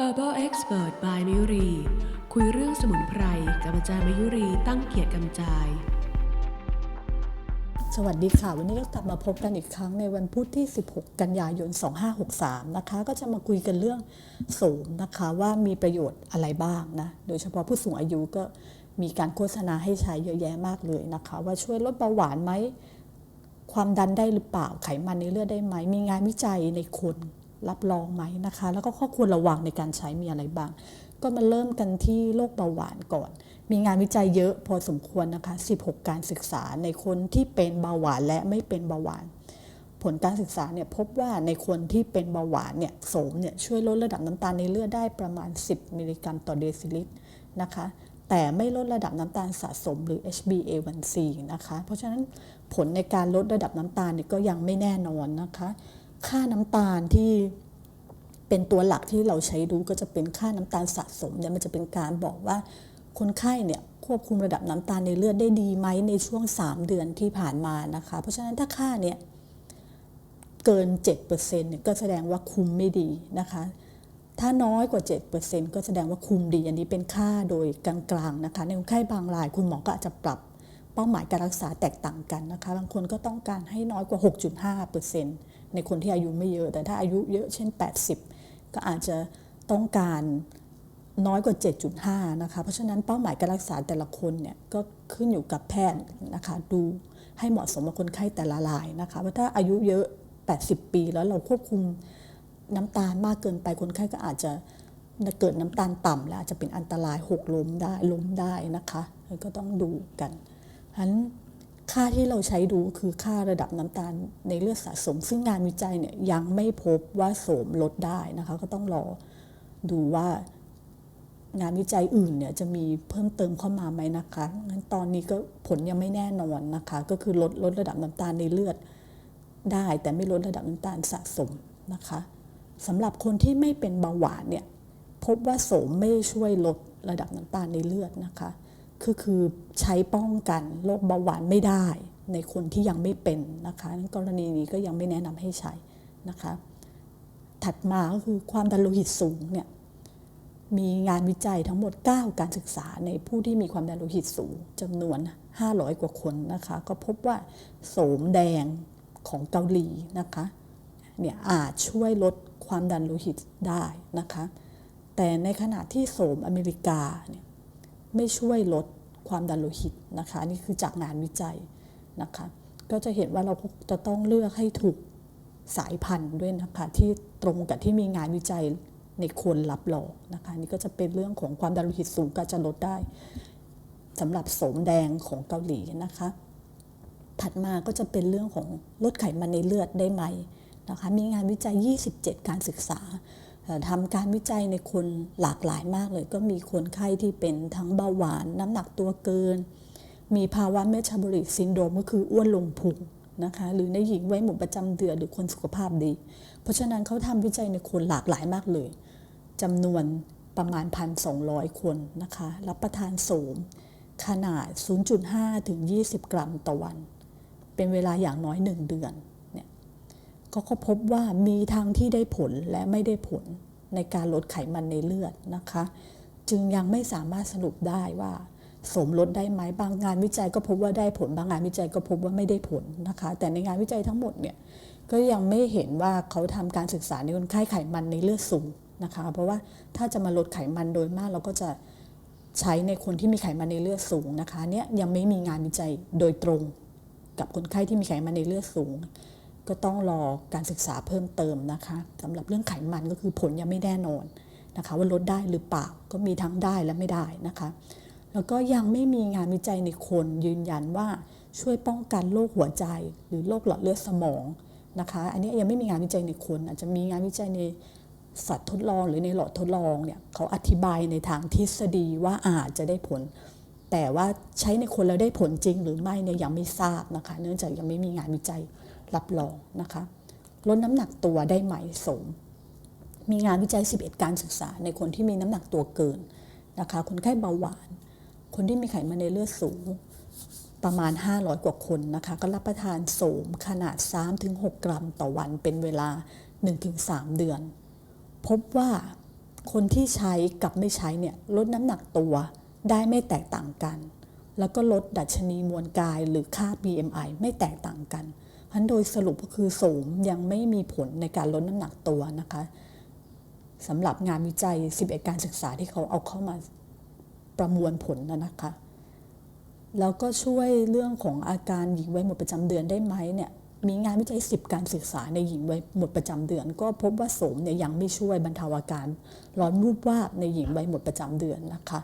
Herbal Expert by มยุรี คุยเรื่องสมุนไพรกับอาจารย์มยุรีตั้งเกียรติกำจาย สวัสดีค่ะ วันนี้ก็กลับมาพบกันอีกครั้งในวันพุธที่ 16 กันยายน 2563 นะคะ ก็จะมาคุยกันเรื่องโสมนะคะว่ามีประโยชน์อะไรบ้างนะ โดยเฉพาะผู้สูงอายุก็มีการโฆษณาให้ใช้เยอะแยะมากเลยนะคะ ว่าช่วยลดเบาหวานไหมความดันได้หรือเปล่าไขมันในเลือดได้ไหม มีงานวิจัยในคน รับรองไหมนะคะ แล้วก็ข้อควรระวังในการใช้มีอะไรบ้าง ก็มาเริ่มกันที่โรคเบาหวานก่อน มีงานวิจัยเยอะพอสมควรนะคะ 16 การศึกษาในคนที่เป็นเบาหวานและไม่เป็นเบาหวาน ผลการศึกษาเนี่ยพบว่าในคนที่เป็นเบาหวานเนี่ยโสมเนี่ยช่วยลดระดับน้ำตาลในเลือดได้ประมาณ 10 มิลลิกรัมต่อเดซิลิตรนะคะแต่ไม่ลดระดับน้ำตาลสะสมหรือ HbA1c นะคะ เพราะฉะนั้นผลในการลดระดับน้ำตาลเนี่ยก็ยังไม่แน่นอนนะคะ ค่าน้ำตาลที่เป็นตัวหลักที่เราใช้ดูก็จะเป็นค่าน้ำตาลสะสมเนี่ยมันจะเป็นการบอกว่าคนไข้เนี่ยควบคุมระดับน้ำตาลในเลือดได้ดีไหมในช่วง 3 เดือนที่ผ่านมานะคะ เพราะฉะนั้นถ้าค่าเนี่ยเกิน 7%เนี่ยก็แสดงว่าคุมไม่ดีนะคะถ้าน้อยกว่า 7%ก็แสดงว่าคุมดี อันนี้เป็นค่าโดยกลางๆนะคะ ในคนไข้บางรายคุณหมอก็อาจจะปรับ เป้าหมายการรักษาแตกต่างกันนะคะบางคนก็ต้องการให้น้อยกว่า 6.5%ในคนที่อายุไม่เยอะ แต่ถ้าอายุเยอะเช่น 80 ก็อาจจะต้องการน้อยกว่า 7.5 นะคะ เพราะฉะนั้นเป้าหมายการรักษาแต่ละคนเนี่ยก็ขึ้นอยู่กับแพทย์นะคะ ดูให้เหมาะสมกับคนไข้แต่ละรายนะคะว่าะถ้าอายุเยอะ 80 ปีแล้วเราควบคุมน้ำตาลมากเกินไปคนไข้ก็อาจจะเกิดน้ำตาลต่ำแล้วอาจจะเป็นอันตรายหกล้มได้ล้มได้นะคะก็ต้องดูกัน ฉะนั้นค่าที่เราใช้ดูคือค่าระดับน้ำตาลในเลือดสะสม ซึ่งงานวิจัยเนี่ยยังไม่พบว่าโสมลดได้นะคะ ก็ต้องรอดูว่างานวิจัยอื่นเนี่ยจะมีเพิ่มเติมเข้ามาไหมนะคะงั้นตอนนี้ก็ผลยังไม่แน่นอนนะคะ ก็คือลดลดระดับน้ำตาลในเลือดได้ แต่ไม่ลดระดับน้ำตาลสะสมนะคะสำหรับคนที่ไม่เป็นเบาหวานเนี่ยพบว่าโสมไม่ช่วยลดระดับน้ำตาลในเลือดนะคะ คือคือใช้ป้องกันโรคเบาหวานไม่ได้ ในคนที่ยังไม่เป็นนะคะกรณีนี้ก็ยังไม่แนะนำให้ใช้นะคะ ถัดมาก็คือความดันโลหิตสูงเนี่ยมีงานวิจัยทั้งหมด 9 การศึกษาในผู้ที่มีความดันโลหิตสูงจำนวน 500 กว่าคนนะคะ ก็พบว่าโสมแดงของเกาหลีนะคะเนี่ยอาจช่วยลดความดันโลหิตได้นะคะ แต่ในขณะที่โสมอเมริกาเนี่ย ไม่ช่วยลดความดันโลหิตนะคะนี่คือจากงานวิจัยนะคะ ก็จะเห็นว่าเราจะต้องเลือกให้ถูกสายพันธุ์ด้วยนะคะที่ตรงกับที่มีงานวิจัยในคนรับรองนะคะนี่ก็จะเป็นเรื่องของความดันโลหิตสูงก็จะลดได้สำหรับโสมแดงของเกาหลีนะคะ ถัดมาก็จะเป็นเรื่องของลดไขมันในเลือดได้ไหมนะคะมีงานวิจัย 27 การศึกษา ทำการวิจัยในคนหลากหลายมากเลย ก็มีคนไข้ที่เป็นทั้งเบาหวาน น้ำหนักตัวเกิน มีภาวะเมตาบอลิกซินโดรมก็คืออ้วนลงพุงนะคะหรือในหญิงไว้หมุนประจำเดือนหรือคนสุขภาพดี เพราะฉะนั้นเขาทำวิจัยในคนหลากหลายมากเลยจำนวนประมาณ 1,200 คนนะคะ รับประทานโสม ขนาด 0.5 ถึง 20 กรัมต่อวัน เป็นเวลาอย่างน้อย 1 เดือน เนี่ยก็เขาพบว่ามีทางที่ได้ผลและไม่ได้ผลในการลดไขมันในเลือดนะคะ จึงยังไม่สามารถสรุปได้ว่า สมลดได้ไหมบางงานวิจัยก็พบว่าได้ผล บางงานวิจัยก็พบว่าไม่ได้ผลนะคะ แต่ในงานวิจัยทั้งหมดเนี่ยก็ยังไม่เห็นว่าเขาทำการศึกษาในคนไข้ไขมันในเลือดสูงนะคะ เพราะว่าถ้าจะมาลดไขมันโดยมากเราก็จะใช้ในคนที่มีไขมันในเลือดสูงนะคะเนี่ยยังไม่มีงานวิจัยโดยตรงกับคนไข้ที่มีไขมันในเลือดสูง ก็ต้องรอการศึกษาเพิ่มเติมนะคะสำหรับเรื่องไขมันก็คือผลยังไม่แน่นอนนะคะ ว่าลดได้หรือเปล่าก็มีทั้งได้และไม่ได้นะคะ แล้วก็ยังไม่มีงานวิจัยในคนยืนยันว่าช่วยป้องกันโรคหัวใจ หรือโรคหลอดเลือดสมองนะคะ อันนี้ยังไม่มีงานวิจัยในคน อาจจะมีงานวิจัยในสัตว์ทดลองหรือในหลอดทดลองเนี่ยเขาอธิบายในทางทฤษฎีว่าอาจจะได้ผล แต่ว่าใช้ในคนแล้วได้ผลจริงหรือไม่เนี่ยยังไม่ทราบนะคะ เนื่องจากยังไม่มีงานวิจัย รับรองนะคะลดน้ำหนักตัวได้ไหมสม มีงานวิจัย 11 การศึกษาในคนที่มีน้ำหนักตัวเกินนะคะคนไข้เบาหวาน คนที่มีไขมันในเลือดสูงประมาณ 500 กว่าคนนะคะ ก็รับประทานโสมขนาด 3-6 กรัมต่อวันเป็นเวลา 1-3 เดือน พบว่าคนที่ใช้กับไม่ใช้เนี่ยลดน้ำหนักตัวได้ไม่แตกต่างกัน แล้วก็ลดดัชนีมวลกายหรือค่า BMI ไม่แตกต่างกัน ฉะนั้นโดยสรุปก็คือโสมยังไม่มีผลในการลดน้ำหนักตัวนะคะสำหรับงานวิจัย 11 การศึกษาที่เขาเอาเข้ามาประมวลผลนะนะคะ แล้วก็ช่วยเรื่องของอาการหญิงวัยหมดประจำเดือนได้ไหมเนี่ยมีงานวิจัย 10 การศึกษาในหญิงวัยหมดประจำเดือน ก็พบว่าโสมเนี่ยยังไม่ช่วยบรรเทาอาการร้อนวูบวาบในหญิงวัยหมดประจำเดือนนะคะ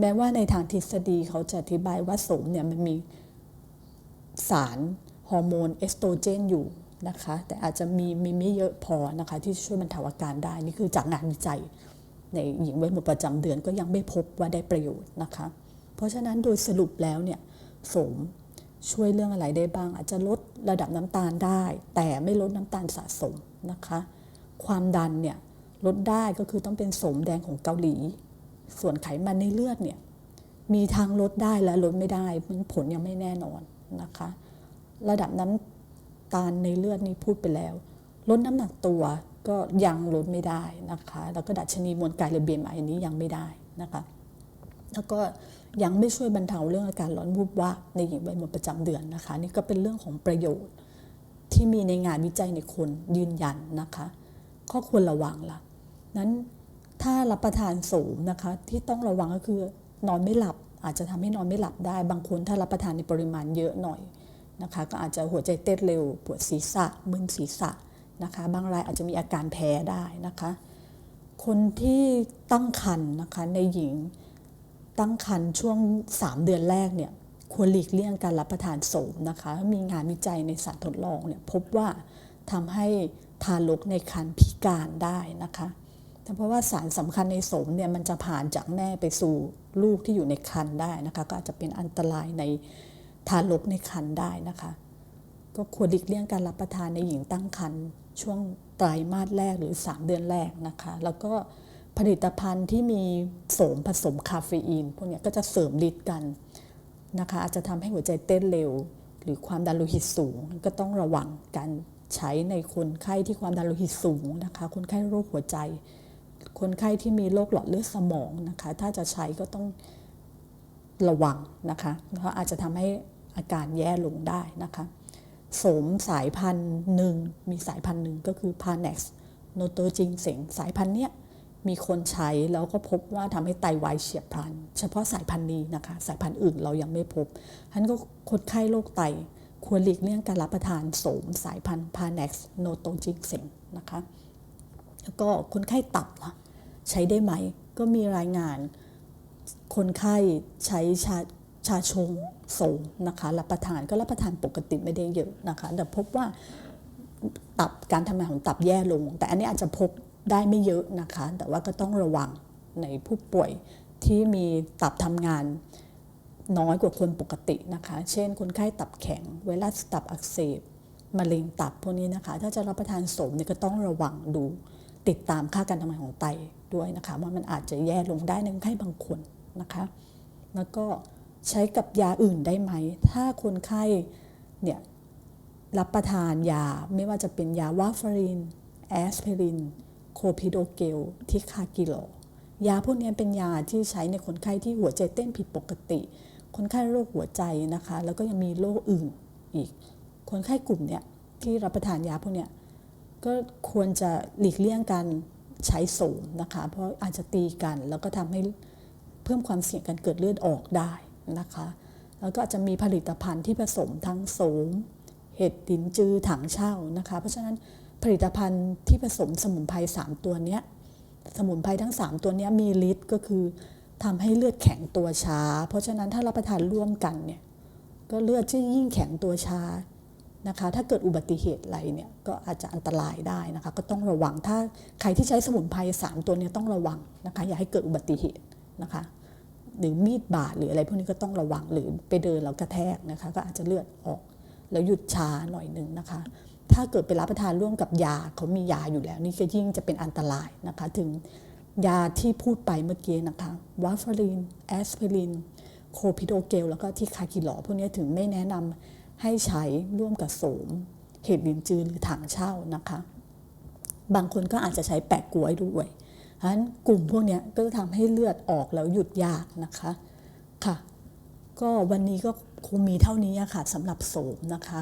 แม้ว่าในทางทฤษฎีเขาจะอธิบายว่าโสมเนี่ยมันมีสาร ฮอร์โมนเอสโตรเจนอยู่นะคะแต่อาจจะมีมีไม่เยอะพอนะคะที่ช่วยบรรเทาอาการได้ นี่คือจากงานวิจัย ในหญิงวัยหมดประจำเดือนก็ยังไม่พบว่าได้ประโยชน์นะคะ เพราะฉะนั้นโดยสรุปแล้วเนี่ยโสมช่วยเรื่องอะไรได้บ้าง อาจจะลดระดับน้ำตาลได้ แต่ไม่ลดน้ำตาลสะสมนะคะ ความดันเนี่ยลดได้ก็คือต้องเป็นโสมแดงของเกาหลี ส่วนไขมันในเลือดเนี่ยมีทางลดได้และลดไม่ได้มันผลยังไม่แน่นอนนะคะ ระดับน้ำตาลในเลือดนี่พูดไปแล้ว ลดน้ำหนักตัวก็ยังลดไม่ได้นะคะ แล้วก็ดัชนีมวลกายหรือ BMI อันนี้ยังไม่ได้นะคะ แล้วก็ยังไม่ช่วยบรรเทาเรื่องอาการร้อนวูบวาบในหญิงวัยหมดประจำเดือนนะคะ นี่ก็เป็นเรื่องของประโยชน์ที่มีในงานวิจัยในคนยืนยันนะคะ ข้อควรระวังละ่ะนั้นถ้ารับประทานโสมนะคะที่ต้องระวังก็คือนอนไม่หลับอาจจะทำให้นอนไม่หลับได้ บางคนถ้ารับประทานในปริมาณเยอะหน่อย นะคะก็อาจจะหัวใจเต้นเร็ว ปวดศีรษะมึนศีรษะนะคะบางรายอาจจะมีอาการแพ้ได้นะคะคนที่ตั้งครรภ์นะคะในหญิงตั้งครรภ์ช่วง 3 เดือนแรกเนี่ยควรหลีกเลี่ยงการรับประทานโสมนะคะ มีงานวิจัยในสัตว์ทดลองเนี่ยพบว่าทำให้ทารกในครรภ์พิการได้นะคะแต่เพราะว่าสารสำคัญในโสมเนี่ยมันจะผ่านจากแม่ไปสู่ลูกที่อยู่ในครรภ์ได้นะคะ ก็อาจจะเป็นอันตรายใน ทารกในครรภ์ได้นะคะ ก็ควรหลีกเลี่ยงการรับประทานในหญิงตั้งครรภ์ช่วงไตรมาสแรกหรือ 3 เดือนแรกนะคะ แล้วก็ผลิตภัณฑ์ที่มีโสมผสมคาเฟอีน พวกนี้ก็จะเสริมฤทธิ์กันนะคะ อาจจะทำให้หัวใจเต้นเร็ว หรือความดันโลหิตสูง ก็ต้องระวังการใช้ในคนไข้ที่ความดันโลหิตสูงนะคะ คนไข้โรคหัวใจ คนไข้ที่มีโรคหลอดเลือดสมองนะคะ ถ้าจะใช้ก็ต้องระวังนะคะ เพราะอาจจะทำให้ อาการแย่ลงได้นะคะโสมสายพันธุ์หนึ่งมีสายพันธุ์หนึ่งก็คือ p a n e x โนโตจิงเสงสายพันธุ์เนี้ยมีคนใช้แล้วก็พบว่าทำให้ไตวายเฉียบพลัน เฉพาะสายพันธุ์นี้นะคะ สายพันธุ์อื่นเรายังไม่พบฉะนั้นก็คนไข้โรคไต ควรหลีกเลี่ยงการรับประทานโสมสายพันธุ์ p a n e x โนโตจิงเสงนะคะแล้วก็คนไข้ตับล่ะใช้ได้ไหม ก็มีรายงานคนไข้ใช้ ชาชงโสมนะคะรับประทานก็รับประทานปกติไม่ได้เยอะนะคะ แต่พบว่าตับการทำงานของตับแย่ลง แต่อันนี้อาจจะพบได้ไม่เยอะนะคะ แต่ว่าก็ต้องระวังในผู้ป่วยที่มีตับทำงานน้อยกว่าคนปกตินะคะ เช่น คนไข้ตับแข็ง ไวรัสตับอักเสบมะเร็งตับพวกนี้นะคะ ถ้าจะรับประทานโสมเนี่ยก็ต้องระวังดูติดตามค่าการทำงานของไตด้วยนะคะว่ามันอาจจะแย่ลงได้ในคนไข้บางคนนะคะ แล้วก็ ใช้กับยาอื่นได้ไหม ถ้าคนไข้เนี่ยรับประทานยาไม่ว่าจะเป็นยาวาฟาริน แอสไพริน โคพิโดเกล ทิคากิโล ยาพวกนี้เป็นยาที่ใช้ในคนไข้ที่หัวใจเต้นผิดปกติ คนไข้โรคหัวใจนะคะ แล้วก็ยังมีโรคอื่นอีก คนไข้กลุ่มเนี่ยที่รับประทานยาพวกนี้ก็ควรจะหลีกเลี่ยงการใช้โสมนะคะ เพราะอาจจะตีกันแล้วก็ทำให้เพิ่มความเสี่ยงการเกิดเลือดออกได้ นะคะ แล้วก็อาจจะมีผลิตภัณฑ์ที่ผสมทั้งโสม เห็ดดินจือถังเช่านะคะ เพราะฉะนั้นผลิตภัณฑ์ที่ผสมสมุนไพร3ตัวนี้สมุนไพรทั้ง 3 ตัวนี้มีฤทธิ์ก็คือทำให้เลือดแข็งตัวช้า เพราะฉะนั้นถ้ารับประทานร่วมกันเนี่ยก็เลือดที่ยิ่งแข็งตัวช้านะคะ ถ้าเกิดอุบัติเหตุอะไรเนี่ยก็อาจจะอันตรายได้นะคะ ก็ต้องระวังถ้าใครที่ใช้สมุนไพร3ตัวนี้ต้องระวังนะคะ อย่าให้เกิดอุบัติเหตุนะคะ หรือมีดบาดหรืออะไรพวกนี้ก็ต้องระวังหรือไปเดินแล้วกระแทกนะคะก็อาจจะเลือดออกแล้วหยุดชาหน่อยหนึ่งนะคะ ถ้าเกิดไปรับประทานร่วมกับยาเขามียาอยู่แล้ว นี่ก็ยิ่งจะเป็นอันตรายนะคะ ถึงยาที่พูดไปเมื่อกี้นะคะวาฟารินแอสไพรินโคพิโดเกลแล้วก็ที่คากิหลอพวกนี้ถึงไม่แนะนำให้ใช้ร่วมกับโสม เห็ดลินจือหรือถังเช่านะคะ บางคนก็อาจจะใช้แปะกล้วยด้วย เพราะฉะนั้นกลุ่มพวกนี้ก็จะทำให้เลือดออกแล้วหยุดยากนะคะค่ะ ก็วันนี้ก็คงมีเท่านี้ค่ะสำหรับโสมนะคะ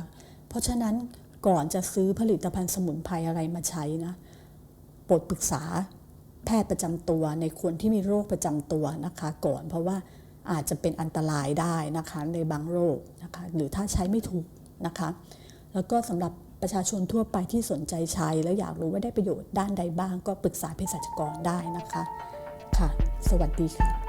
เพราะฉะนั้นก่อนจะซื้อผลิตภัณฑ์สมุนไพรอะไรมาใช้นะโปรดปรึกษาแพทย์ประจำตัวในคนที่มีโรคประจำตัวนะคะ ก่อนเพราะว่าอาจจะเป็นอันตรายได้นะคะในบางโรคนะคะ หรือถ้าใช้ไม่ถูกนะคะ แล้วก็สำหรับ ประชาชนทั่วไปที่สนใจใช้ แล้วอยากรู้ว่าได้ประโยชน์ด้านใดบ้าง ก็ปรึกษาเภสัชกรได้นะคะ ค่ะ สวัสดีค่ะ